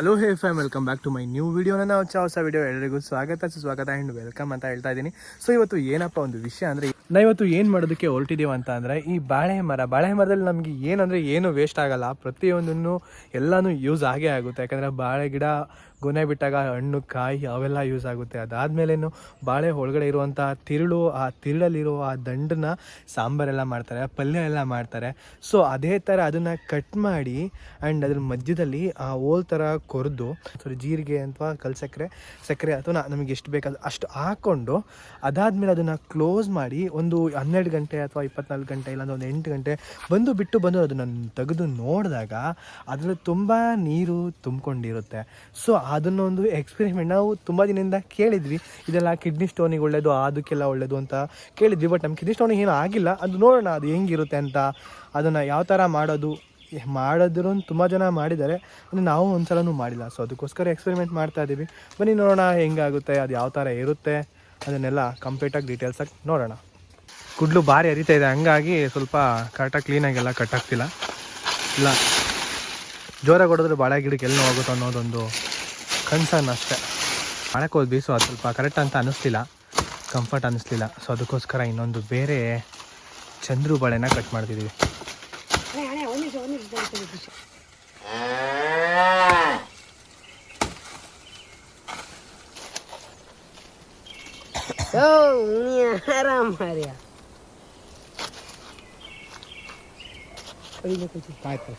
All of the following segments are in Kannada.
Hello hey fam welcome back to my new ವಿಡಿಯೋನ ನಾವು ಹೊಸ ಹೊಸ ವಿಡಿಯೋ ಎಲ್ಲರಿಗೂ ಸ್ವಾಗತ. ಸುಸ್ವಾಗತ ಆ್ಯಂಡ್ ವೆಲ್ಕಮ್ ಅಂತ ಹೇಳ್ತಾ ಇದ್ದೀನಿ. ಸೊ ಇವತ್ತು ಏನಪ್ಪ ಒಂದು ವಿಷಯ ಅಂದರೆ, ನಾ ಇವತ್ತು ಏನು ಮಾಡೋದಕ್ಕೆ ಹೊರಟಿದ್ದೀವಿ ಅಂತ ಅಂದರೆ, ಈ ಬಾಳೆ ಮರ. ಬಾಳೆ ಮರದಲ್ಲಿ ನಮಗೆ ಏನಂದರೆ ಏನು ವೇಸ್ಟ್ ಆಗಲ್ಲ. ಪ್ರತಿಯೊಂದನ್ನು ಎಲ್ಲನೂ ಯೂಸ್ ಆಗೇ ಆಗುತ್ತೆ. ಯಾಕಂದರೆ ಬಾಳೆ ಗಿಡ, ಗೊನೆ ಬಿಟ್ಟಾಗ ಹಣ್ಣು, ಕಾಯಿ ಅವೆಲ್ಲ ಯೂಸ್ ಆಗುತ್ತೆ. ಅದಾದಮೇಲೇನು ಬಾಳೆ ಒಳಗಡೆ ಇರುವಂಥ ತಿರುಳು, ಆ ತಿರುಳಲ್ಲಿರೋ ಆ ದಂಡನ್ನ ಸಾಂಬಾರೆಲ್ಲ ಮಾಡ್ತಾರೆ, ಪಲ್ಯ ಎಲ್ಲ ಮಾಡ್ತಾರೆ. ಸೊ ಅದೇ ಥರ ಅದನ್ನು ಕಟ್ ಮಾಡಿ ಆ್ಯಂಡ್ ಅದ್ರ ಮಧ್ಯದಲ್ಲಿ ಆ ಹೋಲ್ ಥರ ಕೊರೆದು, ಸಾರಿ, ಜೀರಿಗೆ ಅಥವಾ ಕಲ್ ಸಕ್ಕರೆ ಸಕ್ಕರೆ ಅಥವಾ ನಮಗೆ ಎಷ್ಟು ಬೇಕಾದ ಅಷ್ಟು ಹಾಕ್ಕೊಂಡು ಅದಾದಮೇಲೆ ಅದನ್ನು ಕ್ಲೋಸ್ ಮಾಡಿ ಒಂದು ಹನ್ನೆರಡು ಗಂಟೆ ಅಥವಾ ಇಪ್ಪತ್ನಾಲ್ಕು ಗಂಟೆ ಇಲ್ಲಾಂದ್ರೆ ಒಂದು ಎಂಟು ಗಂಟೆ ಬಂದು ಬಿಟ್ಟು ಬಂದು ಅದನ್ನು ತೆಗೆದು ನೋಡಿದಾಗ ಅದರಲ್ಲಿ ತುಂಬ ನೀರು ತುಂಬಿಕೊಂಡಿರುತ್ತೆ. ಸೊ ಅದನ್ನೊಂದು ಎಕ್ಸ್ಪೆರಿಮೆಂಟ್ ನಾವು ತುಂಬ ದಿನದಿಂದ ಕೇಳಿದ್ವಿ. ಇದೆಲ್ಲ ಕಿಡ್ನಿ ಸ್ಟೋನಿಗೆ ಒಳ್ಳೆಯದು ಅದಕ್ಕೆಲ್ಲ ಒಳ್ಳೆಯದು ಅಂತ ಕೇಳಿದ್ವಿ. ಬಟ್ ನಮ್ಮ ಕಿಡ್ನಿ ಸ್ಟೋನಿಗೆ ಏನೂ ಆಗಿಲ್ಲ. ಅದು ನೋಡೋಣ ಅದು ಹೆಂಗಿರುತ್ತೆ ಅಂತ. ಅದನ್ನು ಯಾವ ಥರ ಮಾಡೋದು? ಮಾಡಿದ್ರು ತುಂಬ ಜನ ಮಾಡಿದ್ದಾರೆ. ಅಂದರೆ ನಾವು ಒಂದ್ಸಲನೂ ಮಾಡಿಲ್ಲ. ಸೊ ಅದಕ್ಕೋಸ್ಕರ ಎಕ್ಸ್ಪೆರಿಮೆಂಟ್ ಮಾಡ್ತಾ ಇದ್ದೀವಿ ಬನ್ನಿ ನೋಡೋಣ ಹೆಂಗಾಗುತ್ತೆ, ಅದು ಯಾವ ಥರ ಇರುತ್ತೆ ಅದನ್ನೆಲ್ಲ ಕಂಪ್ಲೀಟಾಗಿ ಡೀಟೇಲ್ಸಾಗಿ ನೋಡೋಣ. ಕುಡ್ಲು ಭಾರಿ ಹರಿತಾ ಇದೆ. ಹಂಗಾಗಿ ಸ್ವಲ್ಪ ಕರೆಕ್ಟಾಗಿ ಕ್ಲೀನಾಗೆಲ್ಲ ಕಟ್ಟಾಗ್ತಿಲ್ಲ ಇಲ್ಲ. ಜೋರಾಗಿ ಹೊಡೆದ್ರೆ ಬಾಳೆ ಗಿಡಕ್ಕೆ ಎಲ್ಲಿ ಹೋಗುತ್ತೋ ಅನ್ನೋದೊಂದು ಕನ್ಸರ್ನ್ ಅಷ್ಟೇ. ಮಾಡಕ್ಕೆ ಹೋದ್ವಿ ಸೊ ಅದು ಸ್ವಲ್ಪ ಕರೆಕ್ಟ್ ಅಂತ ಅನ್ನಿಸ್ತಿಲ್ಲ ಕಂಫರ್ಟ್ ಅನ್ನಿಸ್ಲಿಲ್ಲ ಸೊ ಅದಕ್ಕೋಸ್ಕರ ಇನ್ನೊಂದು ಬೇರೆ ಚಂದ್ರು ಬಾಳೆನ ಕಟ್ ಮಾಡ್ತಿದ್ದೀವಿ Oh, minha cara, Maria. Olha aqui. ಆಯ್ತು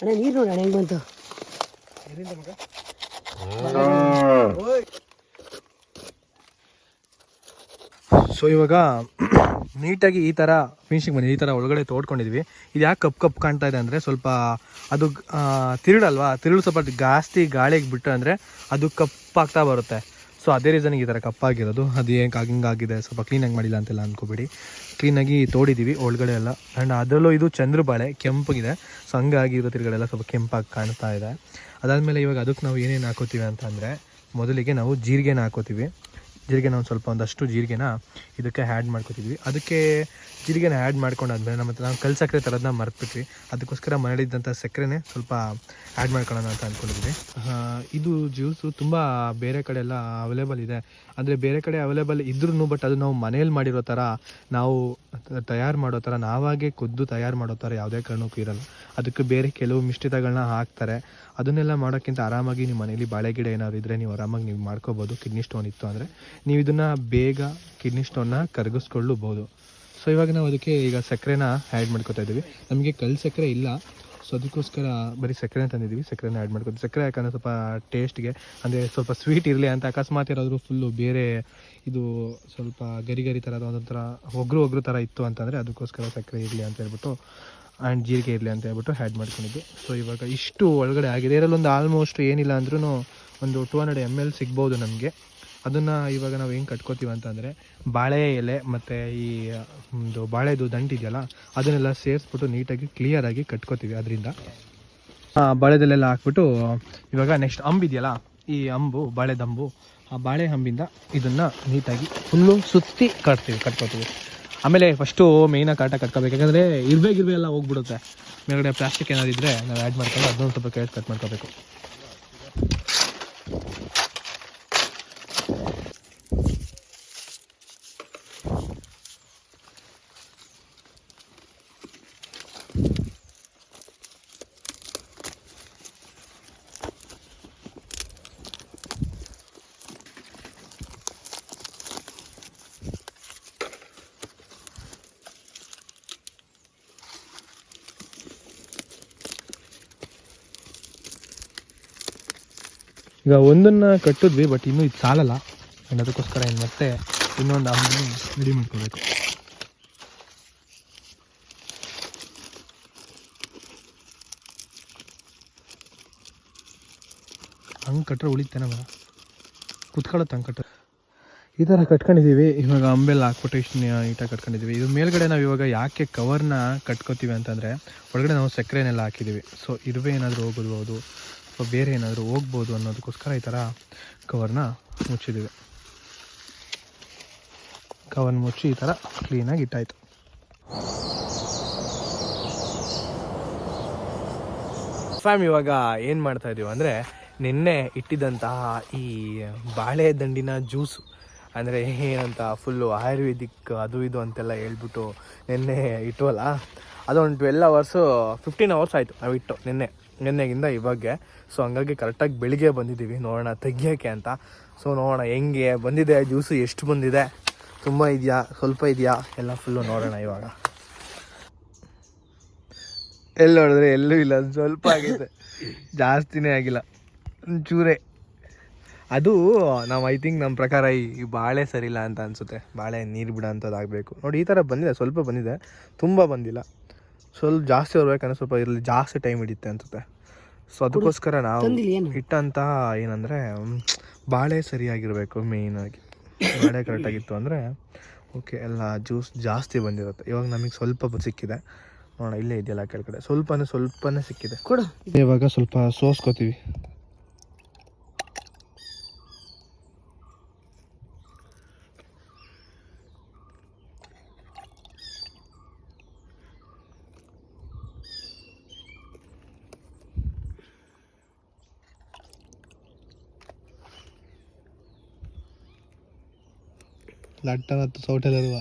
ಅಣ್ಣ ನೀರು ನೋಡೋಣ ಹೆಂಗ್ ಬಂತು So ಇವಾಗ ನೀಟಾಗಿ ಈ ಥರ ಫಿನಿಶಿಂಗ್ ಬಂದಿದೆ ಈ ಥರ ಒಳಗಡೆ ತೋಡ್ಕೊಂಡಿದ್ವಿ. ಇದು ಯಾಕೆ ಕಪ್ ಕಪ್ ಕಾಣ್ತಾ ಇದೆ ಅಂದರೆ ಸ್ವಲ್ಪ ಅದು ತಿರುಳಲ್ವಾ? ತಿರುಳು ಸ್ವಲ್ಪ ಜಾಸ್ತಿ ಗಾಳಿಗೆ ಬಿಟ್ಟು ಅಂದರೆ ಅದು ಕಪ್ಪಾಗ್ತಾ ಬರುತ್ತೆ. ಸೊ ಅದೇ ರೀಸನ್ಗೆ ಈ ಥರ ಕಪ್ಪಾಗಿರೋದು. ಅದು ಏನಕ್ಕೆ ಆಗಿದೆ ಸ್ವಲ್ಪ ಕ್ಲೀನಾಗಿ ಮಾಡಿಲ್ಲ ಅಂತೆಲ್ಲ ಅನ್ಕೋಬೇಡಿ. ಕ್ಲೀನಾಗಿ ತೋಡಿದ್ದೀವಿ ಒಳಗಡೆ ಎಲ್ಲ. ಆ್ಯಂಡ್ ಅದರಲ್ಲೂ ಇದು ಚಂದ್ರ ಬಾಳೆ ಕೆಂಪಗಿದೆ ಸೊ ಹಂಗಾಗಿ ಇರೋ ತಿರುಗಡೆಲ್ಲ ಸ್ವಲ್ಪ ಕೆಂಪಾಗಿ ಕಾಣ್ತಾ ಇದೆ. ಅದಾದಮೇಲೆ ಇವಾಗ ಅದಕ್ಕೆ ನಾವು ಏನೇನು ಹಾಕೋತೀವಿ ಅಂತಂದರೆ, ಮೊದಲಿಗೆ ನಾವು ಜೀರಿಗೆನ ಹಾಕೋತೀವಿ. ಜೀರಿಗೆನ ಒಂದು ಸ್ವಲ್ಪ ಒಂದಷ್ಟು ಜೀರಿಗೆನ ಇದಕ್ಕೆ ಆ್ಯಡ್ ಮಾಡ್ಕೊತಿದ್ವಿ. ಅದಕ್ಕೆ ಜೀರಿಗೆನ ಆ್ಯಡ್ ಮಾಡ್ಕೊಂಡಾದ್ಮೇಲೆ ನಮ್ಮ ಹತ್ರ ನಾವು ಕಲ್ ಸಕ್ಕರೆ ಥರದನ್ನ ಮರ್ತ್ಬಿಟ್ವಿ. ಅದಕ್ಕೋಸ್ಕರ ಮನೆಯಲ್ಲಿದ್ದಂಥ ಸಕ್ಕರೆನೇ ಸ್ವಲ್ಪ ಆ್ಯಡ್ ಮಾಡ್ಕೊಳ್ಳೋಣ ಅಂತ ಅಂದ್ಕೊಂಡಿದ್ವಿ ಇದು ಜ್ಯೂಸು ತುಂಬ ಬೇರೆ ಕಡೆ ಎಲ್ಲ ಅವೈಲೇಬಲ್ ಇದೆ. ಅಂದರೆ ಬೇರೆ ಕಡೆ ಅವೈಲೇಬಲ್ ಇದ್ರೂ ಬಟ್ ಅದು ನಾವು ಮನೇಲಿ ಮಾಡಿರೋ ಥರ ನಾವು ತಯಾರು ಮಾಡೋ ಥರ ನಾವಾಗೆ ಕುದ್ದು ತಯಾರು ಮಾಡೋ ಥರ ಯಾವುದೇ ಕಾರಣಕ್ಕೂ ಇರಲ್ಲ. ಅದಕ್ಕೆ ಬೇರೆ ಕೆಲವು ಮಿಶ್ರಿತಗಳನ್ನ ಹಾಕ್ತಾರೆ. ಅದನ್ನೆಲ್ಲ ಮಾಡೋಕ್ಕಿಂತ ಆರಾಮಾಗಿ ನಿಮ್ಮ ಮನೇಲಿ ಬಾಳೆ ಗಿಡ ಏನಾದ್ರು ಇದ್ದರೆ ನೀವು ಆರಾಮಾಗಿ ನೀವು ಮಾಡ್ಕೋಬೋದು. ಕಿಡ್ನಿ ಸ್ಟೋನ್ ಇತ್ತು ಅಂದರೆ. ನೀವು ಇದನ್ನು ಬೇಗ ಕಿಡ್ನಿ ಸ್ಟೋನ್ನ ಕರಗಿಸ್ಕೊಳ್ಳಬಹುದು. ಸೊ ಇವಾಗ ನಾವು ಅದಕ್ಕೆ ಈಗ ಸಕ್ಕರೆನ ಆ್ಯಡ್ ಮಾಡ್ಕೊತಾ ಇದ್ದೀವಿ. ನಮಗೆ ಕಲ್ಲು ಸಕ್ಕರೆ ಇಲ್ಲ. ಸೊ ಅದಕ್ಕೋಸ್ಕರ ಬರೀ ಸಕ್ಕರೆ ತಂದಿದ್ದೀವಿ. ಸಕ್ಕರೆನ ಆ್ಯಡ್ ಮಾಡ್ಕೊತೀವಿ. ಸಕ್ಕರೆ ಯಾಕಂದರೆ ಸ್ವಲ್ಪ ಟೇಸ್ಟ್ಗೆ ಅಂದರೆ ಸ್ವಲ್ಪ ಸ್ವೀಟ್ ಇರಲಿ ಅಂತ ಅಕಸ್ಮಾತ್ ಏನಾದರೂ ಫುಲ್ಲು ಬೇರೆ ಇದು ಸ್ವಲ್ಪ ಗರಿ ಗರಿ ಥರದ ಒಂದೊಂಥರ ಒಗ್ರು ಒಗ್ರು ಥರ ಇತ್ತು ಅಂತಂದರೆ ಅದಕ್ಕೋಸ್ಕರ ಸಕ್ಕರೆ ಇರಲಿ ಅಂತ ಹೇಳ್ಬಿಟ್ಟು ಆ್ಯಂಡ್ ಜೀರಿಗೆ ಇರಲಿ ಅಂತ ಹೇಳ್ಬಿಟ್ಟು ಆ್ಯಡ್ ಮಾಡ್ಕೊಂಡಿದ್ದು ಸೊ ಇವಾಗ ಇಷ್ಟು ಒಳಗಡೆ ಆಗಿದೆ. ಇದರಲ್ಲಿ ಒಂದು ಆಲ್ಮೋಸ್ಟ್ ಏನಿಲ್ಲ ಅಂದ್ರೂ ಒಂದು ಟೂ ಹಂಡ್ರೆಡ್ ಎಂ ಎಲ್ ಸಿಗ್ಬೋದು ನಮಗೆ. ಅದನ್ನು ಇವಾಗ ನಾವು ಹೆಂಗೆ ಕಟ್ಕೋತೀವಿ ಅಂತಂದರೆ ಬಾಳೆ ಎಲೆ ಮತ್ತು ಈ ಒಂದು ಬಾಳೆದು ದಂಟಿದೆಯಲ್ಲ ಅದನ್ನೆಲ್ಲ ಸೇರಿಸ್ಬಿಟ್ಟು ನೀಟಾಗಿ ಕ್ಲಿಯರಾಗಿ ಕಟ್ಕೋತೀವಿ ಅದರಿಂದ. ಬಾಳೆದಲ್ಲೆಲ್ಲ ಹಾಕ್ಬಿಟ್ಟು, ಇವಾಗ ನೆಕ್ಸ್ಟ್ ಅಂಬು ಇದೆಯಲ್ಲ, ಈ ಅಂಬು ಬಾಳೆದಂಬು ಆ ಬಾಳೆ ಹಂಬಿಂದ ಇದನ್ನು ನೀಟಾಗಿ ಫುಲ್ಲು ಸುತ್ತಿ ಕಟ್ತೀವಿ, ಕಟ್ಕೋತೀವಿ. ಆಮೇಲೆ ಫಸ್ಟು ಮೇಯ್ನಾಗಿ ಕಾಟ ಕಟ್ಕೋಬೇಕು, ಯಾಕಂದರೆ ಇರ್ಬೇ ಗಿರ್ಬೆ ಎಲ್ಲ ಹೋಗ್ಬಿಡುತ್ತೆ. ಮೇಲ್ಗಡೆ ಪ್ಲಾಸ್ಟಿಕ್ ಏನಾದ್ರು ಇದ್ರೆ ನಾವು ಆ್ಯಡ್ ಮಾಡ್ಕೊಂಡು ಅದನ್ನೊಂದು ಸ್ವಲ್ಪ ಕೇಳಿ ಕಟ್ ಮಾಡ್ಕೋಬೇಕು. ಈಗ ಒಂದನ್ನು ಕಟ್ಟಿದ್ವಿ ಬಟ್ ಇನ್ನೂ ಇದು ಸಾಲಲ್ಲ. ಆ್ಯಂಡ್ ಅದಕ್ಕೋಸ್ಕರ ಏನು ಮತ್ತೆ ಇನ್ನೊಂದು ಆಮೇಲೆ ರೆಡಿ ಮಾಡ್ಕೋಬೇಕು. ಹಂಗೆ ಕಟ್ಟರೆ ಉಳಿತೇನೆ ಮರ ಕುತ್ಕೊಳ್ಳುತ್ತೆ ಹಂಗೆ ಕಟ್ಟರೆ ಈ ಥರ ಕಟ್ಕೊಂಡಿದ್ದೀವಿ ಇವಾಗ ಅಂಬೆಲ್ಲ ಹಾಕ್ಬಿಟ್ಟು ಇಷ್ಟು ನೀಟಾಗಿ ಕಟ್ಕೊಂಡಿದ್ದೀವಿ ಇದು ಮೇಲ್ಗಡೆ ನಾವು ಇವಾಗ ಯಾಕೆ ಕವರ್ನ ಕಟ್ಕೋತೀವಿ ಅಂತಂದರೆ, ಒಳಗಡೆ ನಾವು ಸಕ್ಕರೆನೆಲ್ಲ ಹಾಕಿದ್ದೀವಿ ಸೊ ಇರುವೆ ಏನಾದರೂ ಹೋಗ್ಬೋದು ಅಥವಾ ಬೇರೆ ಏನಾದರೂ ಹೋಗ್ಬೋದು ಅನ್ನೋದಕ್ಕೋಸ್ಕರ ಈ ಥರ ಕವರ್ನ ಮುಚ್ಚಿದ್ದೀವಿ. ಕವರ್ನ ಮುಚ್ಚಿ ಈ ಥರ ಕ್ಲೀನಾಗಿ ಇಟ್ಟಾಯಿತು. ಫ್ಯಾಮ್, ಇವಾಗ ಏನು ಮಾಡ್ತಾ ಇದೀವಿ ಅಂದರೆ ನಿನ್ನೆ ಇಟ್ಟಿದ್ದಂತಹ ಈ ಬಾಳೆ ದಂಡಿನ ಜ್ಯೂಸು, ಅಂದರೆ ಏನಂತ ಫುಲ್ಲು ಆಯುರ್ವೇದಿಕ್ ಅದು ಇದು ಅಂತೆಲ್ಲ ಹೇಳ್ಬಿಟ್ಟು ನಿನ್ನೆ ಇಟ್ಟವಲ್ಲ ಅದೊಂದು ಟ್ವೆಲ್ ಅವರ್ಸು ಫಿಫ್ಟೀನ್ ಅವರ್ಸ್ ಆಯಿತು ನಾವು ಇಟ್ಟು ನಿನ್ನೆ. ನಿನ್ನೆಗಿಂದ ಇವಾಗೆ ಸೊ ಹಂಗಾಗಿ ಕರೆಕ್ಟಾಗಿ ಬೆಳಿಗ್ಗೆ ಬಂದಿದ್ದೀವಿ. ನೋಡೋಣ, ತೆಗಿಯೋಕ್ಕೆ ಅಂತ. ಸೊ ನೋಡೋಣ ಹೆಂಗೆ, ಬಂದಿದೆ, ಜ್ಯೂಸು ಎಷ್ಟು ಬಂದಿದೆ? ತುಂಬ ಇದೆಯಾ? ಸ್ವಲ್ಪ ಇದೆಯಾ? ಎಲ್ಲ ಫುಲ್ಲು ನೋಡೋಣ ಇವಾಗ. ಎಲ್ಲಿ ನೋಡಿದ್ರೆ ಎಲ್ಲೂ ಇಲ್ಲ, ಸ್ವಲ್ಪ ಆಗಿದೆ. ಜಾಸ್ತಿನೇ ಆಗಿಲ್ಲ. ಚೂರೆ ಅದು ನಾವು ಐ ಥಿಂಕ್ ನಮ್ಮ ಪ್ರಕಾರ ಈ ಬಾಳೆ ಸರಿಲ್ಲ ಅಂತ ಅನಿಸುತ್ತೆ. ಬಾಳೆ ನೀರು ಬಿಡೋ ಅಂಥದ್ದು ಆಗಬೇಕು ನೋಡಿ, ಈ ಥರ ಬಂದಿದೆ, ಸ್ವಲ್ಪ ಬಂದಿದೆ. ತುಂಬ ಬಂದಿಲ್ಲ. ಸ್ವಲ್ಪ ಜಾಸ್ತಿ ಬರ್ಬೇಕಂದ್ರೆ ಸ್ವಲ್ಪ ಇಲ್ಲಿ ಜಾಸ್ತಿ ಟೈಮ್ ಹಿಡಿಯುತ್ತೆ ಅನ್ಸುತ್ತೆ. ಸೊ ಅದಕ್ಕೋಸ್ಕರ ನಾವು ಹಿಟ್ಟಂತ ಏನಂದ್ರೆ ಇಟ್ಟಂತಹ ಏನಂದರೆ ಬಾಳೆ ಸರಿಯಾಗಿರಬೇಕು ಮೇಯ್ನಾಗಿ ಬಾಳೆ ಕರೆಕ್ಟಾಗಿತ್ತು ಅಂದರೆ ಓಕೆ ಎಲ್ಲ ಜ್ಯೂಸ್ ಜಾಸ್ತಿ ಬಂದಿರುತ್ತೆ. ಇವಾಗ ನಮಗೆ ಸ್ವಲ್ಪ ಸಿಕ್ಕಿದೆ. ನೋಡೋಣ ಇಲ್ಲೇ ಇದೆಯಲ್ಲ ಕೆಳಗಡೆ. ಸ್ವಲ್ಪನೇ ಸ್ವಲ್ಪನೇ ಸಿಕ್ಕಿದೆ. ಕೊಡು. ಇವಾಗ ಸ್ವಲ್ಪ ಸೋಸ್ಕೋತೀವಿ. ಲಟ್ಟ ಮತ್ತು ಸೌಟೆಲ್ಲರುವ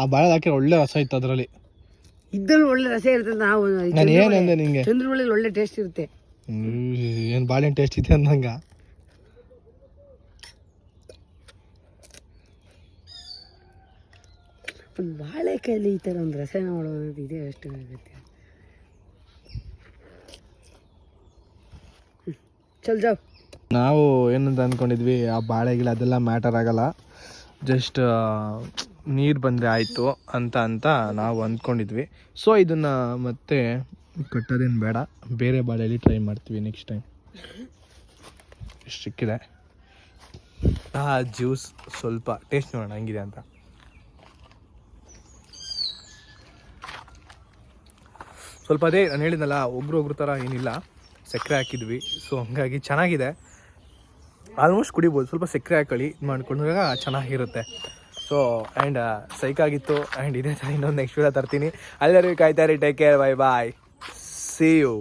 ಆ ಬಾಳೆ ಹಾಕಿ ಒಳ್ಳೆ ರಸ ಇತ್ತು ಅದರಲ್ಲಿ. ಇದ್ದಲ್ಲಿ ಒಳ್ಳೆ ರಸ ಇರ್ತದೆ ನಾವು ನಾನು ಏನಂದೆ ನಿಂಗೆ? ಚಂದ್ರಬಳ್ಳಿ ಒಳ್ಳೆ ಟೇಸ್ಟ್ ಇರುತ್ತೆ. ಏನು ಬಾಳೆಹಣ್ಣು ಟೇಸ್ಟ್ ಇದೆ ಅಂದಂಗ. ಬಾಳೆಕಾಯಲ್ಲಿ ಈ ಥರ ಒಂದು ರಸ ಮಾಡೋದು ಇದೆ ಅಷ್ಟು ಆಗುತ್ತೆ. ಚಲ್ ಜಾವ್. ನಾವು ಏನಂತ ಅಂದ್ಕೊಂಡಿದ್ವಿ ಆ ಬಾಳೆಗಿಳ ಅದೆಲ್ಲ ಮ್ಯಾಟರ್ ಆಗಲ್ಲ. ಜಸ್ಟ್ ನೀರು ಬಂದರೆ ಆಯಿತು ಅಂತ ಅಂತ ನಾವು ಅಂದ್ಕೊಂಡಿದ್ವಿ ಸೊ ಇದನ್ನು ಮತ್ತೆ ಕಟ್ಟೋದೇನು ಬೇಡ. ಬೇರೆ ಬಾಳೆಯಲ್ಲಿ ಟ್ರೈ ಮಾಡ್ತೀವಿ ನೆಕ್ಸ್ಟ್ ಟೈಮ್ ಇಷ್ಟು ಸಿಕ್ಕಿದೆ. ಆ ಜ್ಯೂಸ್ ಸ್ವಲ್ಪ ಟೇಸ್ಟ್ ನೋಡೋಣ, ಹಂಗಿದೆ ಅಂತ. ಸ್ವಲ್ಪ ಅದೇ ನಾನು ಹೇಳಿದ್ನಲ್ಲ, ಒಬ್ರು ಒಬ್ರು ಥರ ಏನಿಲ್ಲ. ಸಕ್ಕರೆ ಹಾಕಿದ್ವಿ ಸೊ ಹಂಗಾಗಿ ಚೆನ್ನಾಗಿದೆ. ಆಲ್ಮೋಸ್ಟ್ ಕುಡಿಬೋದು, ಸ್ವಲ್ಪ ಸಕ್ಕರೆ ಹಾಕೊಳ್ಳಿ, ಇದು ಮಾಡ್ಕೊಂಡಾಗ ಚೆನ್ನಾಗಿರುತ್ತೆ. ಸೊ ಆ್ಯಂಡ್ ಸೈಕಾಗಿತ್ತು ಆ್ಯಂಡ್ ಇದೇ ಥರ ಇನ್ನೊಂದು ನೆಕ್ಸ್ಟ್ ವೀಡಿಯೋ ತರ್ತೀನಿ. ಅಲ್ಲರಿಗೂ ಕಾಯ್ತಾರೆ take care bye bye see you